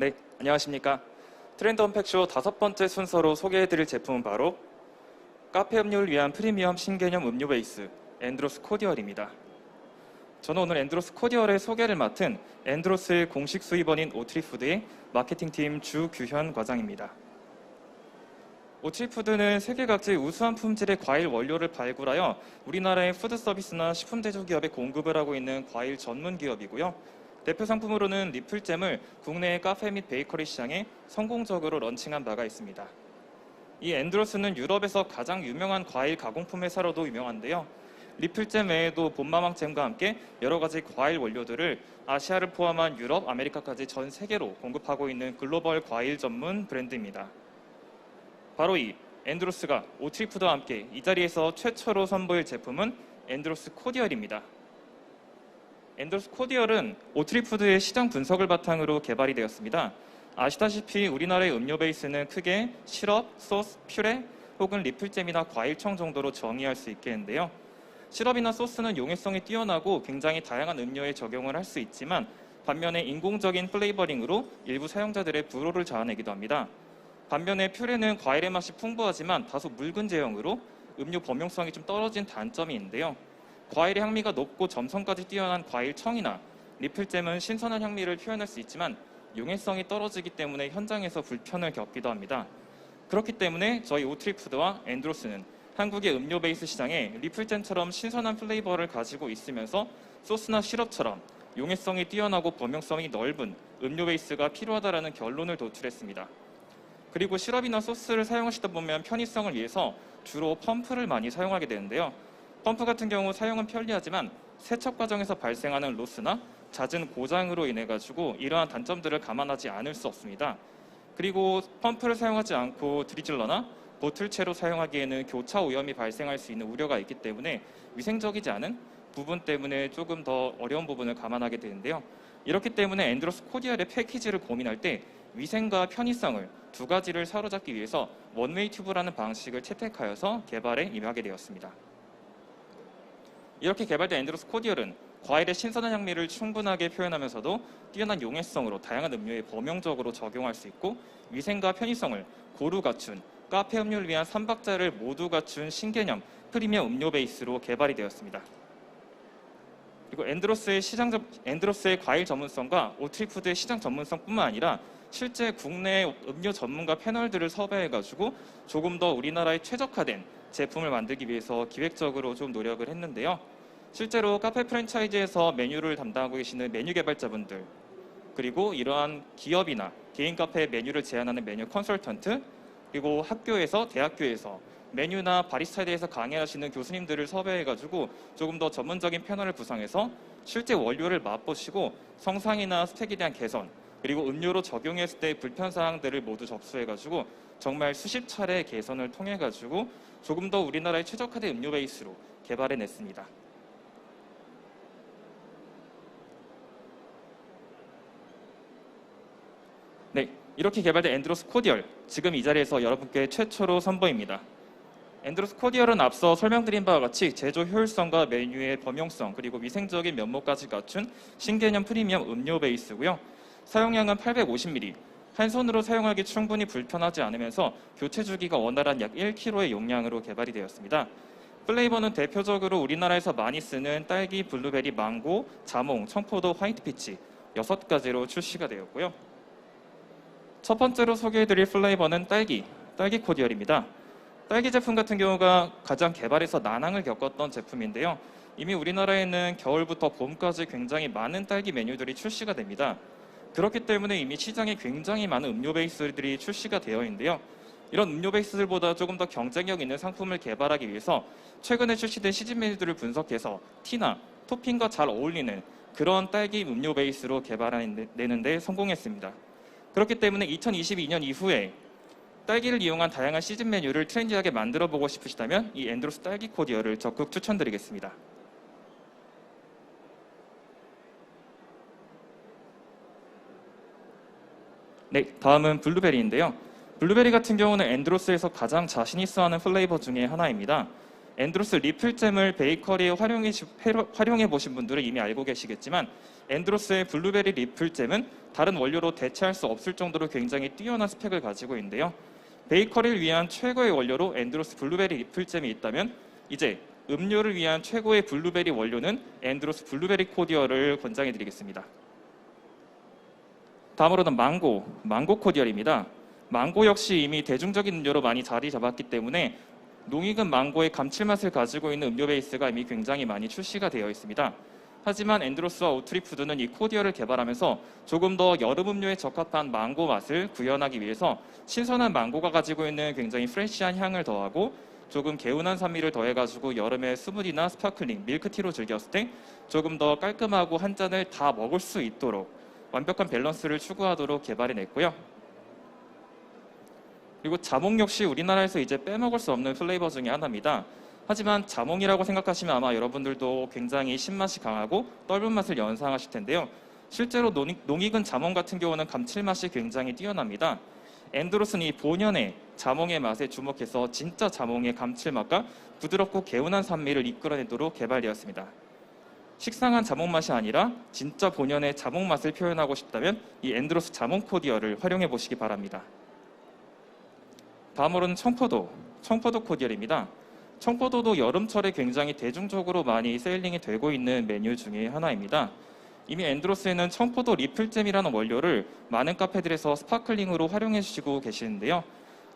네, 안녕하십니까. 트렌드 언팩쇼 다섯 번째 순서로 소개해드릴 제품은 바로 카페 음료를 위한 프리미엄 신개념 음료 베이스 엔드로스 코디얼입니다. 저는 오늘 엔드로스 코디얼의 소개를 맡은 엔드로스의 공식 수입원인 오트리푸드의 마케팅팀 주규현 과장입니다. 오트리푸드는 세계 각지 우수한 품질의 과일 원료를 발굴하여 우리나라의 푸드 서비스나 식품 제조 기업에 공급을 하고 있는 과일 전문 기업이고요. 대표 상품으로는 리플잼을 국내의 카페 및 베이커리 시장에 성공적으로 런칭한 바가 있습니다. 이 엔드로스는 유럽에서 가장 유명한 과일 가공품 회사로도 유명한데요. 리플잼 외에도 봄마망잼과 함께 여러 가지 과일 원료들을 아시아를 포함한 유럽, 아메리카까지 전 세계로 공급하고 있는 글로벌 과일 전문 브랜드입니다. 바로 이 엔드로스가 오트리푸드와 함께 이 자리에서 최초로 선보일 제품은 엔드로스 코디얼입니다. 엔드로스 코디얼은 오트리푸드의 시장 분석을 바탕으로 개발이 되었습니다. 아시다시피 우리나라의 음료 베이스는 크게 시럽, 소스, 퓨레 혹은 리플잼이나 과일청 정도로 정의할 수 있겠는데요. 시럽이나 소스는 용해성이 뛰어나고 굉장히 다양한 음료에 적용을 할 수 있지만 반면에 인공적인 플레이버링으로 일부 사용자들의 불호를 자아내기도 합니다. 반면에 퓨레는 과일의 맛이 풍부하지만 다소 묽은 제형으로 음료 범용성이 좀 떨어진 단점이 있는데요. 과일의 향미가 높고 점성까지 뛰어난 과일청이나 리플잼은 신선한 향미를 표현할 수 있지만 용해성이 떨어지기 때문에 현장에서 불편을 겪기도 합니다. 그렇기 때문에 저희 오트리푸드와 엔드로스는 한국의 음료 베이스 시장에 리플잼처럼 신선한 플레이버를 가지고 있으면서 소스나 시럽처럼 용해성이 뛰어나고 범용성이 넓은 음료 베이스가 필요하다라는 결론을 도출했습니다. 그리고 시럽이나 소스를 사용하시다 보면 편의성을 위해서 주로 펌프를 많이 사용하게 되는데요. 펌프 같은 경우 사용은 편리하지만 세척 과정에서 발생하는 로스나 잦은 고장으로 인해 가지고 이러한 단점들을 감안하지 않을 수 없습니다. 그리고 펌프를 사용하지 않고 드리즐러나 보틀체로 사용하기에는 교차 오염이 발생할 수 있는 우려가 있기 때문에 위생적이지 않은 부분 때문에 조금 더 어려운 부분을 감안하게 되는데요. 이렇기 때문에 엔드로스 코디알의 패키지를 고민할 때 위생과 편의성을 두 가지를 사로잡기 위해서 원웨이 튜브라는 방식을 채택하여서 개발에 임하게 되었습니다. 이렇게 개발된 엔드로스 코디얼은 과일의 신선한 향미를 충분하게 표현하면서도 뛰어난 용해성으로 다양한 음료에 범용적으로 적용할 수 있고 위생과 편의성을 고루 갖춘 카페 음료를 위한 3박자를 모두 갖춘 신개념 프리미엄 음료 베이스로 개발이 되었습니다. 그리고 엔드로스의 시장 점- 엔드로스의 과일 전문성과 오트리푸드의 시장 전문성뿐만 아니라 실제 국내 음료 전문가 패널들을 섭외해가지고 조금 더 우리나라에 최적화된 제품을 만들기 위해서 기획적으로 좀 노력을 했는데요. 실제로 카페 프랜차이즈에서 메뉴를 담당하고 계시는 메뉴 개발자분들 그리고 이러한 기업이나 개인 카페 메뉴를 제안하는 메뉴 컨설턴트 그리고 학교에서 대학교에서 메뉴나 바리스타에 대해서 강의하시는 교수님들을 섭외해가지고 조금 더 전문적인 패널을 구성해서 실제 원료를 맛보시고 성상이나 스펙에 대한 개선 그리고 음료로 적용했을 때 불편 사항들을 모두 접수해가지고 정말 수십 차례 개선을 통해가지고 조금 더 우리나라의 최적화된 음료 베이스로 개발해냈습니다. 네, 이렇게 개발된 엔드로스 코디얼 지금 이 자리에서 여러분께 최초로 선보입니다. 엔드로스 코디얼은 앞서 설명드린 바와 같이 제조 효율성과 메뉴의 범용성 그리고 위생적인 면모까지 갖춘 신개념 프리미엄 음료 베이스고요. 사용량은 850ml. 한 손으로 사용하기 충분히 불편하지 않으면서 교체 주기가 원활한 약 1kg의 용량으로 개발이 되었습니다. 플레이버는 대표적으로 우리나라에서 많이 쓰는 딸기, 블루베리, 망고, 자몽, 청포도, 화이트 피치 6가지로 출시가 되었고요. 첫 번째로 소개해드릴 플레이버는 딸기, 딸기 코디얼입니다. 딸기 제품 같은 경우가 가장 개발에서 난항을 겪었던 제품인데요. 이미 우리나라에는 겨울부터 봄까지 굉장히 많은 딸기 메뉴들이 출시가 됩니다. 그렇기 때문에 이미 시장에 굉장히 많은 음료 베이스들이 출시가 되어 있는데요. 이런 음료 베이스들보다 조금 더 경쟁력 있는 상품을 개발하기 위해서 최근에 출시된 시즌 메뉴들을 분석해서 티나 토핑과 잘 어울리는 그런 딸기 음료 베이스로 개발해내는데 성공했습니다. 그렇기 때문에 2022년 이후에 딸기를 이용한 다양한 시즌 메뉴를 트렌디하게 만들어 보고 싶으시다면 이 엔드로스 딸기 코디어를 적극 추천드리겠습니다. 네, 다음은 블루베리인데요. 블루베리 같은 경우는 엔드로스에서 가장 자신 있어 하는 플레이버 중에 하나입니다. 엔드로스 리플잼을 베이커리에 활용해, 활용해 보신 분들은 이미 알고 계시겠지만 엔드로스의 블루베리 리플잼은 다른 원료로 대체할 수 없을 정도로 굉장히 뛰어난 스펙을 가지고 있는데요. 베이커리를 위한 최고의 원료로 엔드로스 블루베리 리플잼이 있다면 이제 음료를 위한 최고의 블루베리 원료는 엔드로스 블루베리 코디어를 권장해 드리겠습니다. 다음으로는 망고, 망고 코디얼입니다. 망고 역시 이미 대중적인 음료로 많이 자리 잡았기 때문에 농익은 망고의 감칠맛을 가지고 있는 음료 베이스가 이미 굉장히 많이 출시가 되어 있습니다. 하지만 엔드로스와 오트리푸드는 이 코디어를 개발하면서 조금 더 여름 음료에 적합한 망고 맛을 구현하기 위해서 신선한 망고가 가지고 있는 굉장히 프레시한 향을 더하고 조금 개운한 산미를 더해가지고 여름에 스무디나 스파클링, 밀크티로 즐겼을 때 조금 더 깔끔하고 한 잔을 다 먹을 수 있도록 완벽한 밸런스를 추구하도록 개발해냈고요. 그리고 자몽 역시 우리나라에서 이제 빼먹을 수 없는 플레이버 중에 하나입니다. 하지만 자몽이라고 생각하시면 아마 여러분들도 굉장히 신맛이 강하고 떫은 맛을 연상하실 텐데요. 실제로 농익, 농익은 자몽 같은 경우는 감칠맛이 굉장히 뛰어납니다. 엔드로스는 이 본연의 자몽의 맛에 주목해서 진짜 자몽의 감칠맛과 부드럽고 개운한 산미를 이끌어내도록 개발되었습니다. 식상한 자몽 맛이 아니라 진짜 본연의 자몽 맛을 표현하고 싶다면 이 엔드로스 자몽 코디어를 활용해 보시기 바랍니다. 다음으로는 청포도, 청포도 코디얼입니다. 청포도도 여름철에 굉장히 대중적으로 많이 세일링이 되고 있는 메뉴 중에 하나입니다. 이미 엔드로스에는 청포도 리플잼이라는 원료를 많은 카페들에서 스파클링으로 활용해 주시고 계시는데요.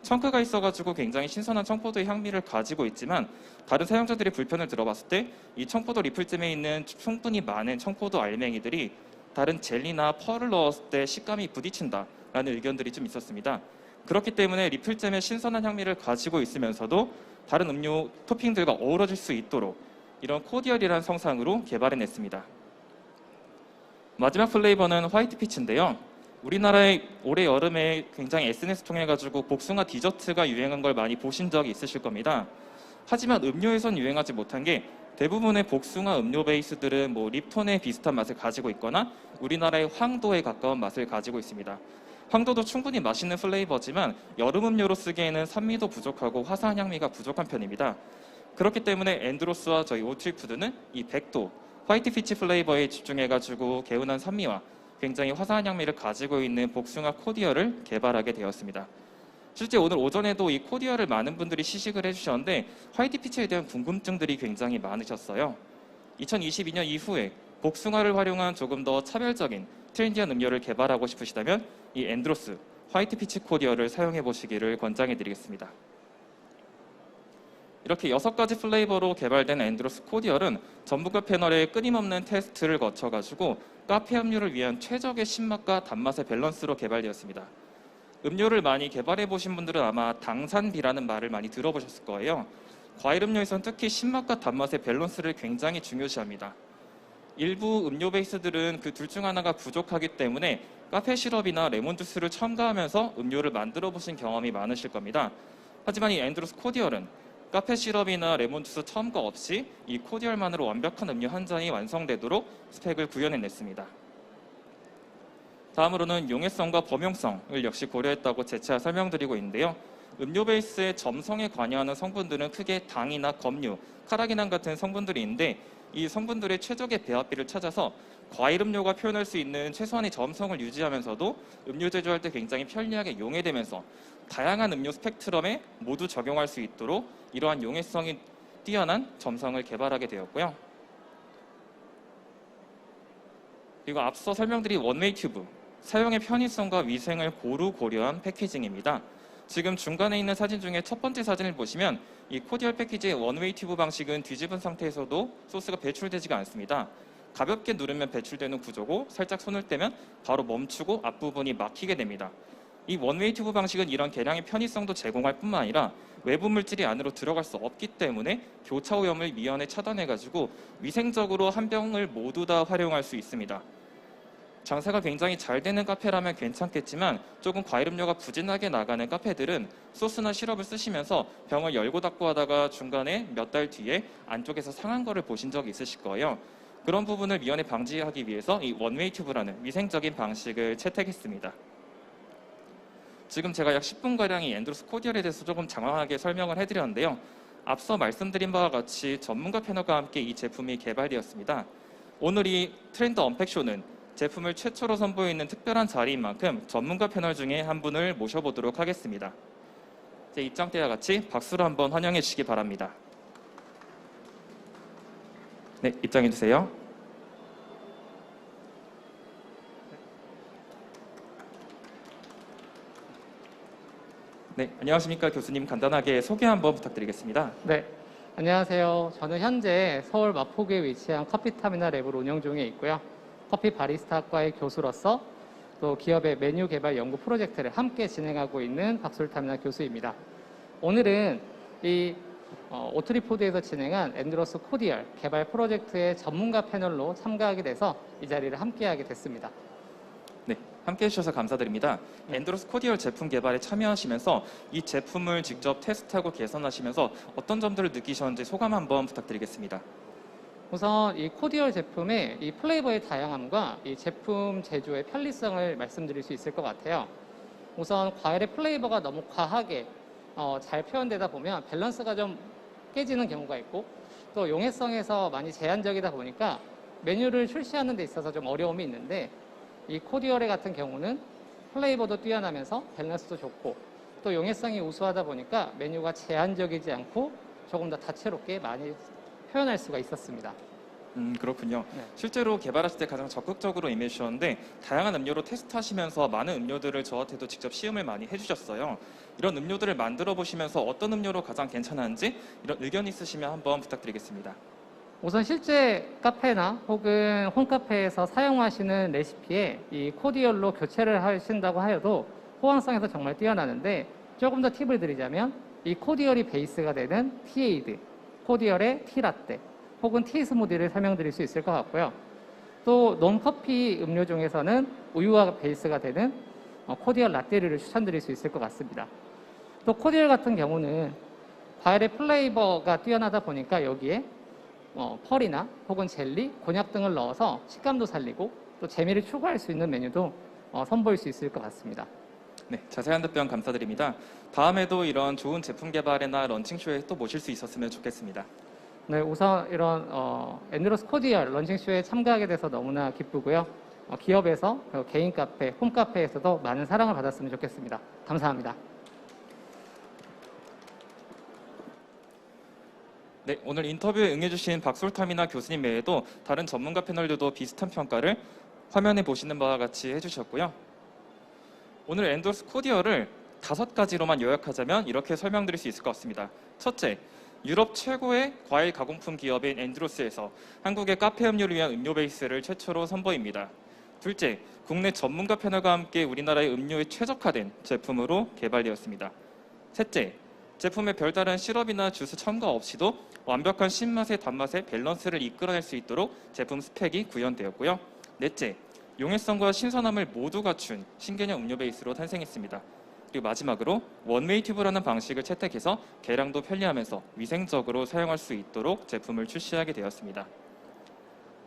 청크가 있어가지고 굉장히 신선한 청포도의 향미를 가지고 있지만 다른 사용자들의 불편을 들어봤을 때 이 청포도 리플잼에 있는 충분히 많은 청포도 알맹이들이 다른 젤리나 펄을 넣었을 때 식감이 부딪힌다라는 의견들이 좀 있었습니다. 그렇기 때문에 리플잼의 신선한 향미를 가지고 있으면서도 다른 음료 토핑들과 어우러질 수 있도록 이런 코디얼이라는 성상으로 개발해냈습니다. 마지막 플레이버는 화이트 피치인데요. 우리나라의 올해 여름에 굉장히 SNS 통해 가지고 복숭아 디저트가 유행한 걸 많이 보신 적이 있으실 겁니다. 하지만 음료에선 유행하지 못한 게 대부분의 복숭아 음료 베이스들은 뭐 립톤에 비슷한 맛을 가지고 있거나 우리나라의 황도에 가까운 맛을 가지고 있습니다. 황도도 충분히 맛있는 플레이버지만 여름 음료로 쓰기에는 산미도 부족하고 화사한 향미가 부족한 편입니다. 그렇기 때문에 엔드로스와 저희 오트리푸드는 이 100도 화이트 피치 플레이버에 집중해가지고 개운한 산미와 굉장히 화사한 향미를 가지고 있는 복숭아 코디어를 개발하게 되었습니다. 실제 오늘 오전에도 이 코디어를 많은 분들이 시식을 해주셨는데 화이트 피치에 대한 궁금증들이 굉장히 많으셨어요. 2022년 이후에 복숭아를 활용한 조금 더 차별적인 트렌디한 음료를 개발하고 싶으시다면 이 엔드로스 화이트 피치 코디어를 사용해 보시기를 권장해 드리겠습니다. 이렇게 여섯 가지 플레이버로 개발된 엔드로스 코디얼은 전문가 패널의 끊임없는 테스트를 거쳐가지고 카페 음료를 위한 최적의 신맛과 단맛의 밸런스로 개발되었습니다. 음료를 많이 개발해 보신 분들은 아마 당산비라는 말을 많이 들어보셨을 거예요. 과일 음료에선 특히 신맛과 단맛의 밸런스를 굉장히 중요시합니다. 일부 음료 베이스들은 그 둘 중 하나가 부족하기 때문에 카페 시럽이나 레몬 주스를 첨가하면서 음료를 만들어 보신 경험이 많으실 겁니다. 하지만 이 엔드로스 코디얼은 카페 시럽이나 레몬 주스 첨가 없이 이 코디얼만으로 완벽한 음료 한 잔이 완성되도록 스펙을 구현해냈습니다. 다음으로는 용해성과 범용성을 역시 고려했다고 재차 설명드리고 있는데요. 음료 베이스의 점성에 관여하는 성분들은 크게 당이나 검류, 카라기난 같은 성분들이 있는데 이 성분들의 최적의 배합비를 찾아서 과일 음료가 표현할 수 있는 최소한의 점성을 유지하면서도 음료 제조할 때 굉장히 편리하게 용해되면서 다양한 음료 스펙트럼에 모두 적용할 수 있도록 이러한 용해성이 뛰어난 점성을 개발하게 되었고요. 그리고 앞서 설명드린 원웨이 튜브, 사용의 편의성과 위생을 고루 고려한 패키징입니다. 지금 중간에 있는 사진 중에 첫 번째 사진을 보시면 이 코디얼 패키지의 원웨이 튜브 방식은 뒤집은 상태에서도 소스가 배출되지가 않습니다. 가볍게 누르면 배출되는 구조고 살짝 손을 떼면 바로 멈추고 앞부분이 막히게 됩니다. 이 원웨이 튜브 방식은 이런 개량의 편의성도 제공할 뿐만 아니라 외부 물질이 안으로 들어갈 수 없기 때문에 교차 오염을 미연에 차단해가지고 위생적으로 한 병을 모두 다 활용할 수 있습니다. 장사가 굉장히 잘 되는 카페라면 괜찮겠지만 조금 과일 음료가 부진하게 나가는 카페들은 소스나 시럽을 쓰시면서 병을 열고 닫고 하다가 중간에 몇 달 뒤에 안쪽에서 상한 거를 보신 적이 있으실 거예요. 그런 부분을 미연에 방지하기 위해서 이 원웨이 튜브라는 위생적인 방식을 채택했습니다. 지금 제가 약 10분가량 이 엔드로스 코디얼에 대해서 조금 장황하게 설명을 해드렸는데요. 앞서 말씀드린 바와 같이 전문가 패널과 함께 이 제품이 개발되었습니다. 오늘 이 트렌드 언팩쇼는 제품을 최초로 선보이는 특별한 자리인 만큼 전문가 패널 중에 한 분을 모셔보도록 하겠습니다. 제 입장 때와 같이 박수로 한번 환영해 주시기 바랍니다. 네, 입장해 주세요. 네, 안녕하십니까 교수님 간단하게 소개 한번 부탁드리겠습니다. 네, 안녕하세요. 저는 현재 서울 마포구에 위치한 커피타미널 랩을 운영 중에 있고요. 커피 바리스타과의 교수로서 또 기업의 메뉴 개발 연구 프로젝트를 함께 진행하고 있는 박솔타미널 교수입니다. 오늘은 이 어, 오트리푸드에서 진행한 앤드로스 코디얼 개발 프로젝트의 전문가 패널로 참가하게 돼서 이 자리를 함께하게 됐습니다. 네, 함께 해주셔서 감사드립니다. 엔드로스 코디얼 제품 개발에 참여하시면서 이 제품을 직접 테스트하고 개선하시면서 어떤 점들을 느끼셨는지 소감 한번 부탁드리겠습니다. 우선 이 코디얼 제품의 이 플레이버의 다양함과 이 제품 제조의 편리성을 말씀드릴 수 있을 것 같아요. 우선 과일의 플레이버가 너무 과하게 어, 잘 표현되다 보면 밸런스가 좀 깨지는 경우가 있고 또 용해성에서 많이 제한적이다 보니까 메뉴를 출시하는 데 있어서 좀 어려움이 있는데 이 코디얼의 같은 경우는 플레이버도 뛰어나면서 밸런스도 좋고 또 용해성이 우수하다 보니까 메뉴가 제한적이지 않고 조금 더 다채롭게 많이 표현할 수가 있었습니다. 음, 그렇군요. 네. 실제로 개발하실 때 가장 적극적으로 임해주셨는데 다양한 음료로 테스트하시면서 많은 음료들을 저한테도 직접 시음을 많이 해주셨어요. 이런 음료들을 만들어 보시면서 어떤 음료로 가장 괜찮았는지 이런 의견 있으시면 한번 부탁드리겠습니다. 우선 실제 카페나 혹은 홈카페에서 사용하시는 레시피에 이 코디얼로 교체를 하신다고 하여도 호환성에서 정말 뛰어나는데 조금 더 팁을 드리자면 이 코디얼이 베이스가 되는 티에이드, 코디얼의 티라떼 혹은 티 스무디를 설명드릴 수 있을 것 같고요. 또 논커피 음료 중에서는 우유가 베이스가 되는 어, 코디얼 라떼를 추천드릴 수 있을 것 같습니다. 또 코디얼 같은 경우는 과일의 플레이버가 뛰어나다 보니까 여기에 어, 펄이나 혹은 젤리, 곤약 등을 넣어서 식감도 살리고 또 재미를 추구할 수 있는 메뉴도 어, 선보일 수 있을 것 같습니다. 네, 자세한 답변 감사드립니다. 다음에도 이런 좋은 제품 개발이나 런칭쇼에 또 모실 수 있었으면 좋겠습니다. 네, 우선 이런 어, 앤드로스 코디얼 런칭쇼에 참가하게 돼서 너무나 기쁘고요. 어, 기업에서 그리고 개인 카페, 홈 카페에서도 많은 사랑을 받았으면 좋겠습니다. 감사합니다. 네, 오늘 인터뷰에 응해주신 박솔탐이나 교수님 외에도 다른 전문가 패널들도 비슷한 평가를 화면에 보시는 바와 같이 해주셨고요. 오늘 엔도스 코디어를 다섯 가지로만 요약하자면 이렇게 설명드릴 수 있을 것 같습니다. 첫째, 유럽 최고의 과일 가공품 기업인 앤드로스에서 한국의 카페 음료를 위한 음료 베이스를 최초로 선보입니다. 둘째, 국내 전문가 패널과 함께 우리나라의 음료에 최적화된 제품으로 개발되었습니다. 셋째, 제품에 별다른 시럽이나 주스 첨가 없이도 완벽한 신맛의 단맛의 밸런스를 이끌어낼 수 있도록 제품 스펙이 구현되었고요. 넷째, 용해성과 신선함을 모두 갖춘 신개념 음료 베이스로 탄생했습니다. 그리고 마지막으로 원웨이 튜브라는 방식을 채택해서 계량도 편리하면서 위생적으로 사용할 수 있도록 제품을 출시하게 되었습니다.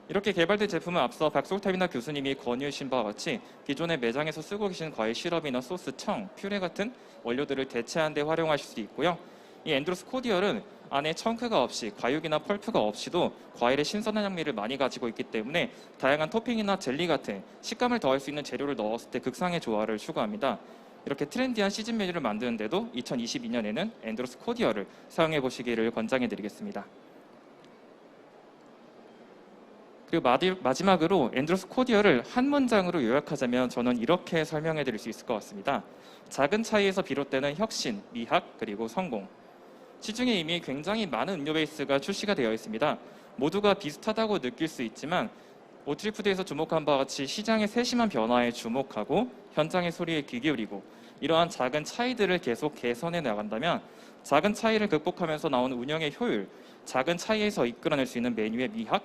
이렇게 개발된 제품은 앞서 박솔탑이나 교수님이 권유해 주신 바와 같이 기존의 매장에서 쓰고 계신 과일 시럽이나 소스, 청, 퓨레 같은 원료들을 대체하는 데 활용하실 수 있고요. 이 앤드로스 코디얼은 안에 청크가 없이 과육이나 펄프가 없이도 과일의 신선한 향미를 많이 가지고 있기 때문에 다양한 토핑이나 젤리 같은 식감을 더할 수 있는 재료를 넣었을 때 극상의 조화를 추구합니다. 이렇게 트렌디한 시즌 메뉴를 만드는데도 2022년에는 앤드로스 코디얼을 사용해 보시기를 권장해 드리겠습니다. 그리고 마지막으로 앤드로스 코디어를 한 문장으로 요약하자면 저는 이렇게 설명해 드릴 수 있을 것 같습니다. 작은 차이에서 비롯되는 혁신, 미학, 그리고 성공. 시중에 이미 굉장히 많은 음료 베이스가 출시가 되어 있습니다. 모두가 비슷하다고 느낄 수 있지만 오트리푸드에서 주목한 바와 같이 시장의 세심한 변화에 주목하고 현장의 소리에 귀 기울이고 이러한 작은 차이들을 계속 개선해 나간다면 작은 차이를 극복하면서 나오는 운영의 효율, 작은 차이에서 이끌어낼 수 있는 메뉴의 미학,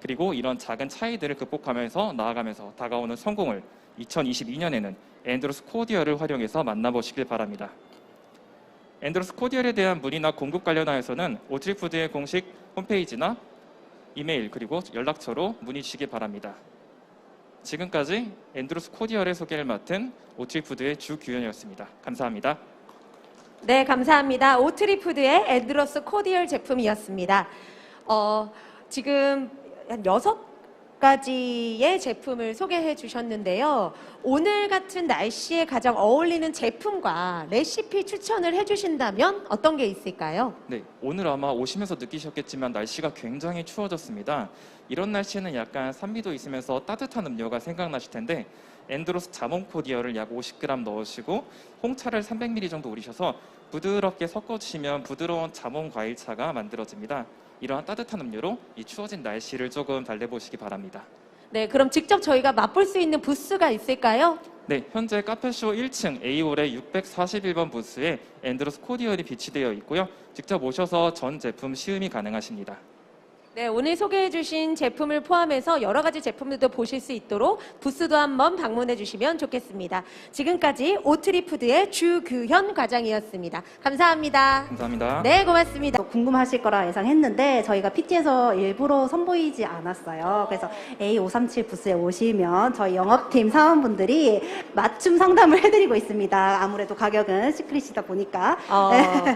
그리고 이런 작은 차이들을 극복하면서 나아가면서 다가오는 성공을 2022년에는 앤드로스 코디어를 활용해서 만나보시길 바랍니다. 앤드로스 코디어에 대한 문의나 공급 관련하여서는 오트리푸드의 공식 홈페이지나 이메일 그리고 연락처로 문의 주시기 바랍니다. 지금까지 앤드로스 코디어의 소개를 맡은 오트리푸드의 주규현이었습니다. 감사합니다. 네, 감사합니다. 오트리푸드의 앤드로스 코디얼 제품이었습니다. 어, 지금 한 여섯 가지의 제품을 소개해 주셨는데요. 오늘 같은 날씨에 가장 어울리는 제품과 레시피 추천을 해 주신다면 어떤 게 있을까요? 네, 오늘 아마 오시면서 느끼셨겠지만 날씨가 굉장히 추워졌습니다. 이런 날씨에는 약간 산미도 있으면서 따뜻한 음료가 생각나실 텐데 엔드로스 자몽 코디어를 약 50g 넣으시고 홍차를 300ml 정도 우리셔서 부드럽게 섞어주시면 부드러운 자몽 과일차가 만들어집니다. 이러한 따뜻한 음료로 이 추워진 날씨를 조금 달래보시기 바랍니다. 네, 그럼 직접 저희가 맛볼 수 있는 부스가 있을까요? 네, 현재 카페쇼 1층 A홀의 641번 부스에 엔드로스 코디얼이 비치되어 있고요. 직접 오셔서 전 제품 시음이 가능하십니다. 네, 오늘 소개해 주신 제품을 포함해서 여러 가지 제품들도 보실 수 있도록 부스도 한번 방문해 주시면 좋겠습니다. 지금까지 오트리푸드의 주규현 과장이었습니다. 감사합니다. 감사합니다. 네, 고맙습니다. 또 궁금하실 거라 예상했는데 저희가 PT에서 일부러 선보이지 않았어요. 그래서 A537 부스에 오시면 저희 영업팀 사원분들이 맞춤 상담을 해드리고 있습니다. 아무래도 가격은 시크릿이다 보니까 어,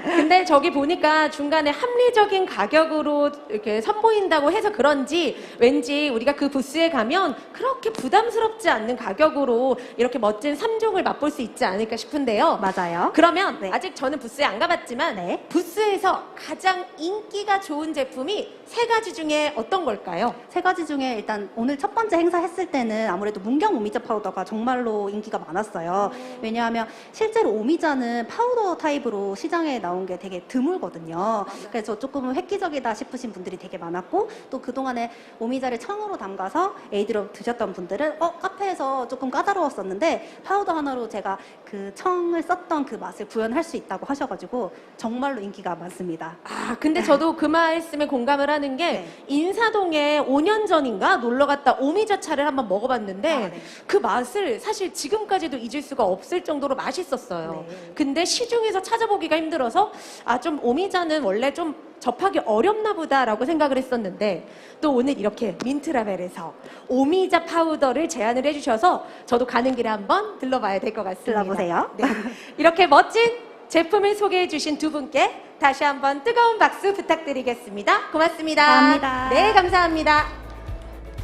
근데 저기 보니까 중간에 합리적인 가격으로 이렇게 선보 인다고 해서 그런지 왠지 우리가 그 부스에 가면 그렇게 부담스럽지 않는 가격으로 이렇게 멋진 3종을 맛볼 수 있지 않을까 싶은데요. 맞아요. 그러면 네. 아직 저는 부스에 안 가봤지만 네. 부스에서 가장 인기가 좋은 제품이 세 가지 중에 어떤 걸까요? 세 가지 중에 일단 오늘 첫 번째 행사 했을 때는 아무래도 문경 오미자 파우더가 정말로 인기가 많았어요. 왜냐하면 실제로 오미자는 파우더 타입으로 시장에 나온 게 되게 드물거든요. 그래서 조금 획기적이다 싶으신 분들이 되게 많았고 또 그동안에 오미자를 청으로 담가서 에이드로 드셨던 분들은 어 카페에서 조금 까다로웠었는데 파우더 하나로 제가 그 청을 썼던 그 맛을 구현할 수 있다고 하셔가지고 정말로 인기가 많습니다. 아, 근데 저도 그 말씀에 공감을 하는 게 네. 인사동에 5년 전인가 놀러 갔다 오미자 차를 한번 먹어봤는데 아, 네. 그 맛을 사실 지금까지도 잊을 수가 없을 정도로 맛있었어요. 네. 근데 시중에서 찾아보기가 힘들어서 아, 좀 오미자는 원래 좀 접하기 어렵나 보다라고 생각을 했었는데 또 오늘 이렇게 민트라벨에서 오미자 파우더를 제안을 해주셔서 저도 가는 길에 한번 들러봐야 될 것 같습니다. 들러보세요. 네. 이렇게 멋진 제품을 소개해 주신 두 분께 다시 한번 뜨거운 박수 부탁드리겠습니다. 고맙습니다. 감사합니다. 네, 감사합니다.